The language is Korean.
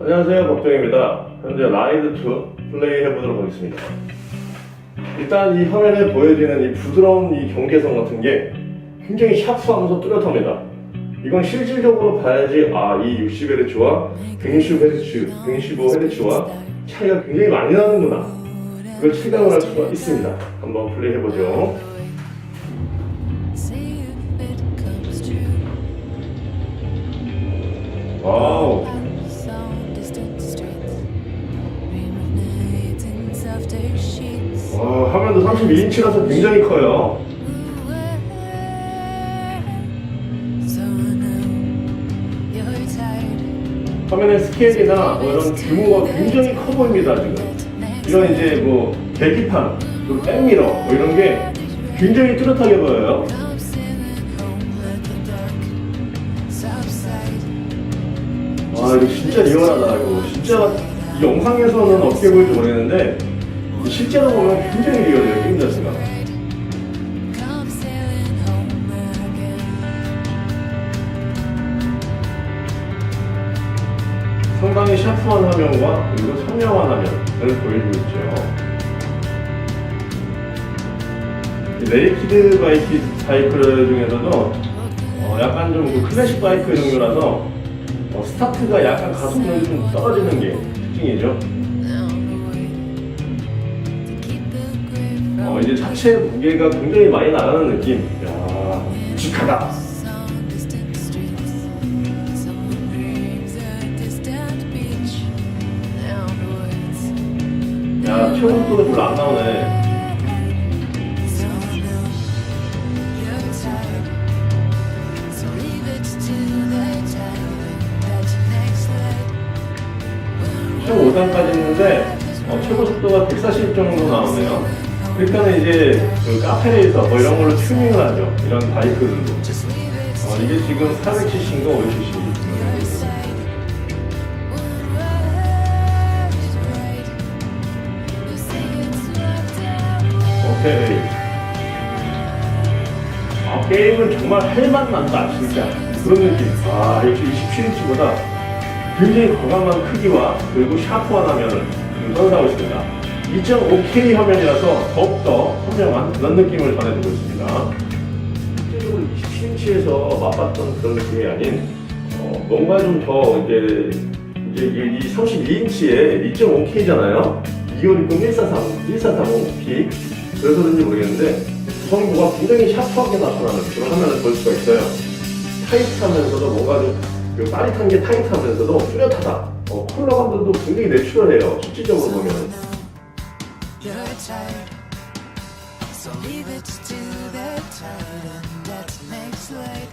안녕하세요 박정입니다. 현재 라이드2 플레이 해보도록 하겠습니다. 일단 이 화면에 보여지는 이 부드러운 이 경계선 같은 게 굉장히 샤프하면서 뚜렷합니다. 이건 실질적으로 봐야지 아이 60Hz와 160Hz, 115Hz와 차이가 굉장히 많이 나는구나. 이걸 체감을 할 수가 있습니다. 한번 플레이 해보죠 32인치라서 굉장히 커요. 화면의 스케일이나 뭐 이런 규모가 굉장히 커 보입니다 지금 이런 이제 뭐 계기판, 또 백미러 뭐 이런 게 굉장히 뚜렷하게 보여요. 와 이거 진짜 리얼하다 이거 진짜 이 영상에서는 어떻게 보일지 모르겠는데 실제로 보면 굉장히 리얼해요. 게임 자체가. 상당히 샤프한 화면과 그리고 선명한 화면을 보여주고 있죠. 이 네이키드 바이크, 중에서도 어, 약간 좀 그 클래식 바이크 종류라서 어, 스타트가 약간 가속률이 좀 떨어지는 게 특징이죠 이제 자체 무게가 굉장히 많이 나가는 느낌 야 묵직하다. 야 최고속도가 별로 안 나오네. 최고 5단까지 있는데 어, 최고 속도가 140 정도 나오네요. 그러니까는 이제 그 카페레이서 뭐 이런 걸로 튜닝을 하죠. 이런 바이크 들도. 어, 이게 지금 400cc인가 500cc. 오케이. 아, 게임은 정말 할맛 난다, 진짜. 그런 느낌. 아, 역시 27인치보다 굉장히 과감한 크기와 그리고 샤프한 화면을 선사하고 있습니다. 2.5K 화면이라서 더욱더 선명한 그런 느낌을 전해주고 있습니다. 실제적으로 27인치에서 맛봤던 그런 느낌이 아닌 어, 뭔가 좀 더 이제 이제 이 32인치에 2.5K잖아요. 2560, 1430, 1430P 그래서 그런지 모르겠는데 구성부가 굉장히 샤프하게 나타나는 그런 화면을 볼 수가 있어요. 타이트하면서도 뭔가 좀그 빠릿한 게 타이트하면서도 뚜렷하다. 어, 컬러감들도 굉장히 내추럴해요. 실질적으로 보면. type. So leave it to the turn and that makes light.